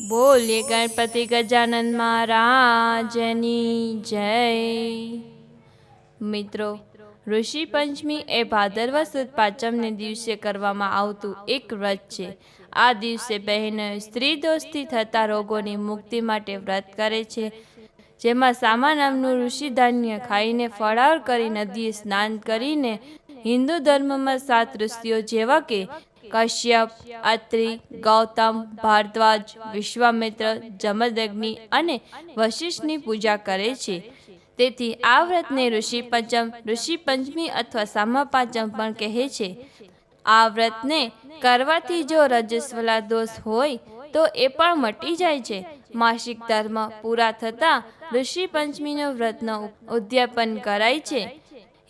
બોલીએ ગણપતિ ગજાનંદ મહારાજની જય. મિત્રો, ઋષિ પંચમી એ ભાદરવા સુદ પાંચમને દિવસે કરવામાં આવતું એક વ્રત છે. આ દિવસે બહેનો સ્ત્રી દોષથી થતા રોગોની મુક્તિ માટે વ્રત કરે છે. જેમાં સામા નામનું ઋષિ ધાન્ય ખાઈને ફળાર કરી નદીએ સ્નાન કરીને હિન્દુ ધર્મમાં સાત ઋષિઓ જેવા કે કશ્યપ અત્રિ ગૌતમ ભારદ્વાજ વિશ્વામિત્ર જમદગ્નિ અને વશિષ્ઠની પૂજા કરે છે. તેથી આ વ્રતને ઋષિ પંચમ ઋષિ પંચમી અથવા સામા પાંચમ પણ કહે છે. આ વ્રતને કરવાથી જો રજસ્વલા દોષ હોય તો એ પણ મટી જાય છે. માસિક ધર્મ પૂરા થતાં ઋષિ પંચમીનો વ્રતનો ઉદ્યાપન કરાય છે.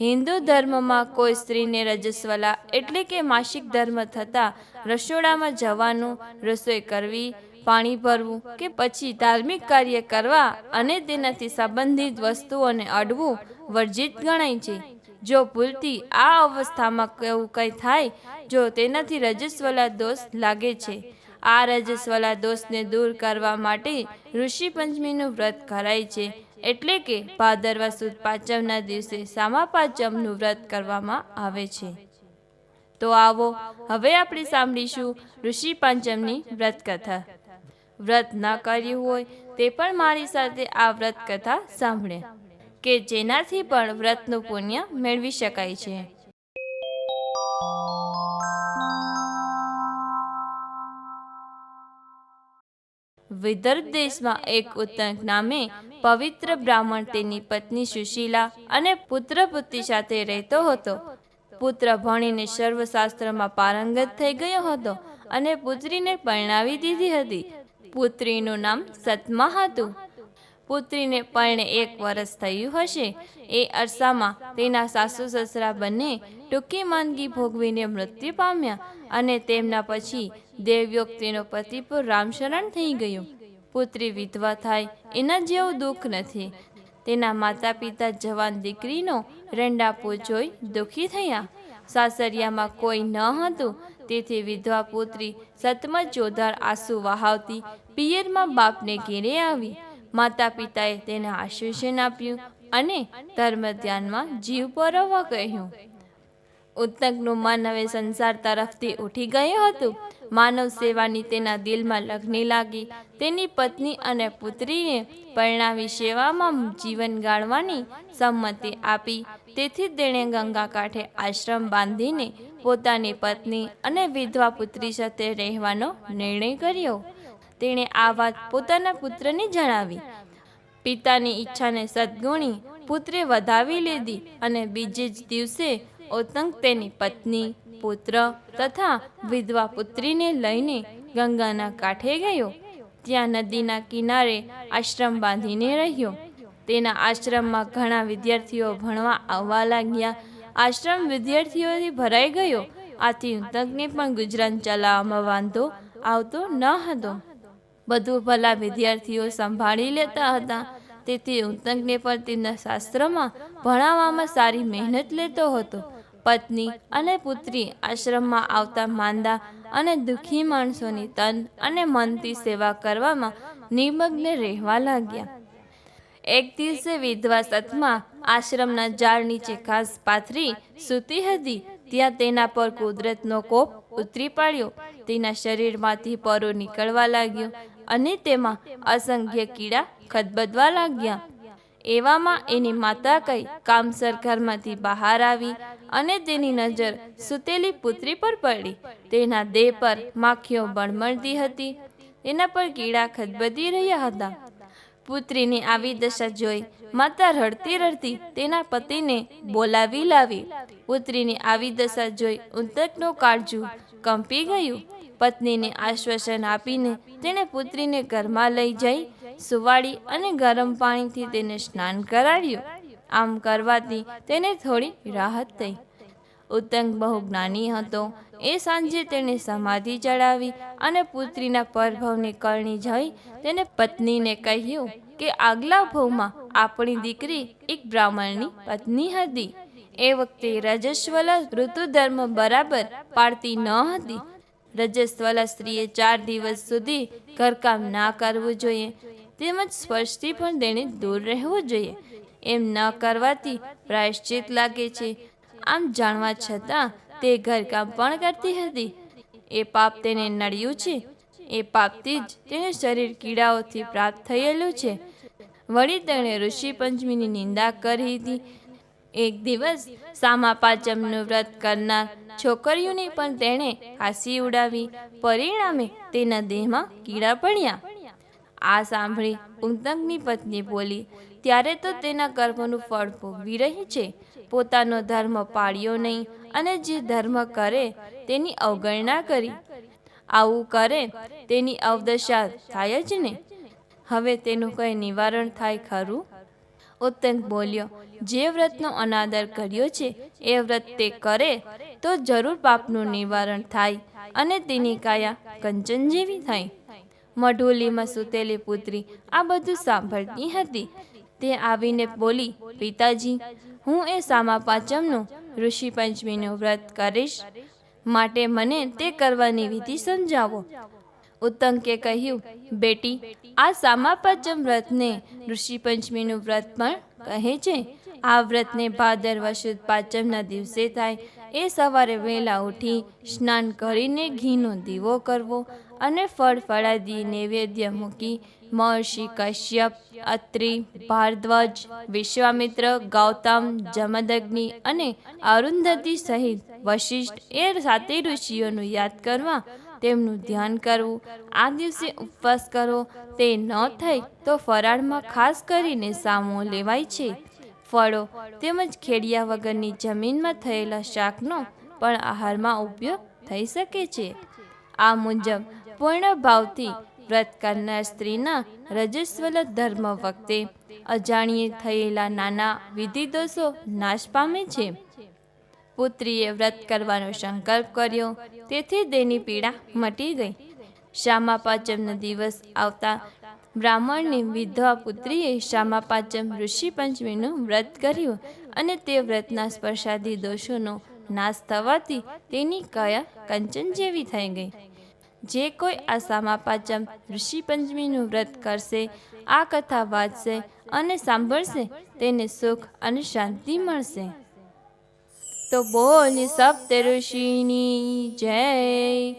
હિન્દુ ધર્મમાં કોઈ સ્ત્રીને રજસ્વલા એટલે કે માસિક ધર્મ થતાં રસોડામાં જવાનું, રસોઈ કરવી, પાણી ભરવું કે પછી ધાર્મિક કાર્ય કરવા અને તેનાથી સંબંધિત વસ્તુઓને અડવું વર્જિત ગણાય છે. જો ભૂલથી આ અવસ્થામાં કેવું કંઈ થાય, જો તેનાથી રજસ્વલા દોષ લાગે છે. આ રજસ્વલા દોષને દૂર કરવા માટે ઋષિ પંચમીનું વ્રત કરાય છે. એટલે કે ભાદરવા સુદ પાંચમના દિવસે સામા પાંચમનું વ્રત કરવામાં આવે છે. તો આવો, હવે આપણે સાંભળીશું ઋષિ પાંચમની વ્રત કથા વ્રત ન કર્યું હોય તે પણ મારી સાથે આ વ્રત કથા સાંભળે, કે જેનાથી પણ વ્રતનું પુણ્ય મેળવી શકાય છે. વિદર્ભ દેશમાં એક ઉત્તંક નામે પવિત્ર બ્રાહ્મણ તેની પત્ની સુશીલા અને પુત્ર પુત્રી સાથે રહેતો હતો. પુત્ર ભણીને સર્વશાસ્ત્રમાં પારંગત થઈ ગયો હતો અને પુત્રીને પરણાવી દીધી હતી. પુત્રીનું નામ સતમા હતું. પુત્રીને પરણે એક વર્ષ થયું હશે. એ અરસામાં તેના સાસુ સસરા બંને ટૂંકી માંદગી ભોગવીને મૃત્યુ પામ્યા અને તેમના પછી દેવયોગ તેનો પતિ પર રામશરણ થઈ ગયું. પુત્રી વિધવા થાય એના જેવું દુઃખ નથી. તેના માતા પિતા જવાન દીકરીનો રંડાપો જોઈ દુઃખી થયા. સાસરિયામાં કોઈ ન હતું. તેથી વિધવા પુત્રી સતમત જોધાર આંસુ વહાવતી પિયરમાં બાપને ઘેરે આવી. માતા પિતાએ તેને આશ્વાસન આપ્યું અને ધર્મ ધ્યાનમાં જીવ પરવવા કહ્યું. ઉત્તકનું મન હવે સંસાર તરફથી ઉઠી ગયું હતું. માનવ સેવાની તેના દિલમાં લગ્ની લાગી. તેની પત્ની અને પુત્રીને પરણાવી સેવામાં જીવન ગાળવાની સંમતિ આપી. તેથી તેણે ગંગા કાંઠે આશ્રમ બાંધીને પોતાની પત્ની અને વિધવા પુત્રી સાથે રહેવાનો નિર્ણય કર્યો. તેણે આ વાત પોતાના પુત્રને જણાવી. પિતાની ઈચ્છાને સદગુણી પુત્રે વધાવી લીધી અને બીજે જ દિવસે ઓતંક તેની પત્ની, પુત્ર તથા વિધવા પુત્રીને લઈને ગંગાના કાંઠે ગયો. ત્યાં નદીના કિનારે આશ્રમ બાંધીને રહ્યો. તેના આશ્રમમાં ઘણા વિદ્યાર્થીઓ ભણવા આવવા લાગ્યા. આશ્રમ વિદ્યાર્થીઓથી ભરાઈ ગયો. આથી ઉતંકને પણ ગુજરાન ચલાવવામાં વાંધો આવતો ન હતો. બધું ભલા વિદ્યાર્થીઓ સંભાળી લેતા હતા. તેથી ઉતંકને પણ તેમના શાસ્ત્રમાં ભણાવવામાં સારી મહેનત લેતો હતો. પત્ની અને પુત્રી આશ્રમમાં આવતા માંદા અને દુઃખી માણસોની તન અને મનથી સેવા કરવામાં નિમગ્ન રહેવા લાગ્યા. એક દિવસે વિધવા સતમાં આશ્રમના ઝાડ નીચે ઘાસ પાથરી સૂતી હતી. ત્યાં તેના પર કુદરતનો કોપ ઉતરી પાડ્યો. તેના શરીરમાંથી પરો નીકળવા લાગ્યો. અને તેમાં અસંખ્ય કીડા ખદબદવા લાગ્યા. એવામાં એની માતા કઈ કામસર ઘરમાંથી બહાર આવી અને તેની નજર સૂતેલી પુત્રી પર પડી. તેના દેહ પર માખીઓ બળમળતી હતી. તેના પર કીડા ખદબદી રહ્યા હતા. પુત્રીની આવી દશા જોઈ માતા રડતી રડતી તેના પતિને બોલાવી લાવી. પુત્રીની આવી દશા જોઈ ઉંતકનું કાળજું કંપી ગયું. પત્નીને આશ્વાસન આપીને તેણે પુત્રીને ઘરમાં લઈ જઈ સુવાડી અને ગરમ પાણીથી તેને સ્નાન કરાવ્યું. આમ કરવાથી તેને થોડી રાહત થઈ. ઉત્તંગ બહુ જ્ઞાની હતો. એ સાંજે તેણે સમાધિ ચડાવી અને પુત્રીના પરભવની કરણી જઈ તેને પત્નીને કહ્યું કે, આગલા ભવમાં આપણી દીકરી એક બ્રાહ્મણની પત્ની હતી. એ વખતે રજસ્વલા ઋતુધર્મ બરાબર પાડતી ન હતી. રજસ્વલા સ્ત્રીએ ચાર દિવસ સુધી ઘરકામ ના કરવું જોઈએ. તેમજ સ્પર્શથી પણ તેણે દૂર રહેવું જોઈએ. એમ ન કરવાથી પ્રાયશ્ચિત લાગે છે. આમ જાણવા છતાં તે ઘરકામ પણ કરતી હતી. એ પાપ તેને નડ્યું છે. એ પાપથી જ તેને શરીર કીડાઓથી પ્રાપ્ત થયેલું છે. વળી તેણે ઋષિ પંચમીની નિંદા કરી હતી. એક દિવસ સામા પાંચમનું વ્રત કરનાર છોકરીઓની પણ તેણે હાંસી ઉડાવી. પરિણામે તેના દેહમાં કીડા પડ્યા. આ સાંભળી ઉંતંગની પત્ની બોલી, ત્યારે તો તેના કર્મનું ફળ ભોગવી રહી છે. પોતાનો ધર્મ પાળ્યો નહીં અને જે ધર્મ કરે તેની અવગણના કરી. આવું કરે તેની અવદશા થાય જ ને. હવે તેનું કંઈ નિવારણ થાય ખરું? ઉત્તંક બોલ્યો, જે વ્રતનો અનાદર કર્યો છે, એ વ્રત તે કરે તો જરૂર પાપનું નિવારણ થાય અને તેની કાયા કંચન જેવી થાય મઢોલીમાં સૂતેલી પુત્રી આ બધું સાંભળતી હતી. તે આવીને બોલી, પિતાજી, હું એ સામા પાંચમનું ઋષિ પંચમીનું વ્રત કરીશ. માટે મને તે કરવાની વિધિ સમજાવો. ઉત્તંકે કહ્યું, બેટી, આ સામા વ્રતને ઋષિ પંચમીનું વ્રત પણ કહે છે. આ વ્રતને ભાદરવા શુદ્ધ પાંચમના દિવસે થાય. એ સવારે વહેલા ઉઠી સ્નાન કરીને ઘીનો દીવો કરવો અને ફળ ફળાદી નૈવેદ્ય મૂકી મહર્ષિ કશ્યપ, અત્રિ, ભારદ્વાજ, વિશ્વામિત્ર, ગૌતમ, જમદગ્નિ અને અરુંધતી સહિત વશિષ્ઠ એ સાતે ઋષિઓનું યાદ કરવા તેમનું ધ્યાન કરવું. આ દિવસે ઉપવાસ કરવો તે ન થાય તો ફરાળમાં ખાસ કરીને સામો લેવાય છે. ફળો તેમજ ખેડિયા વગરની જમીનમાં થયેલા શાકનો પણ આહારમાં ઉપયોગ થઈ શકે છે. આ મુજબ પૂર્ણ ભાવથી વ્રત કરનાર સ્ત્રીના રજસ્વલ ધર્મ વખતે અજાણીએ થયેલા નાના વિધિ દોષો નાશ પામે છે. પુત્રીએ વ્રત કરવાનો સંકલ્પ કર્યો. તેથી તેની પીડા મટી ગઈ. શ્યામા પાંચમનો દિવસ આવતા બ્રાહ્મણની વિધવા પુત્રીએ શ્યામા પાંચમ ઋષિ પંચમીનું વ્રત કર્યું અને તે વ્રતના સ્પર્શાદી દોષોનો નાશ થવાથી તેની કયા કંચન જેવી થઈ ગઈ. જે કોઈ આ સામા પાંચમ ઋષિ પંચમીનું વ્રત કરશે, આ કથા વાંચશે અને સાંભળશે, તેને સુખ અને શાંતિ મળશે. તો બોલ સપ્ત ઋષિની જય.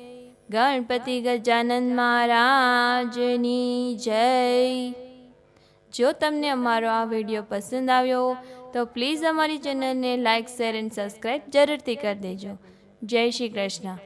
ગણપતિ ગજાનંદ મહારાજની જય. જો તમને અમારો આ વીડિયો પસંદ આવ્યો તો પ્લીઝ અમારી ચેનલને લાઇક શેર એન્ડ સબસ્ક્રાઈબ જરૂરથી કરી દેજો. જય શ્રી કૃષ્ણ.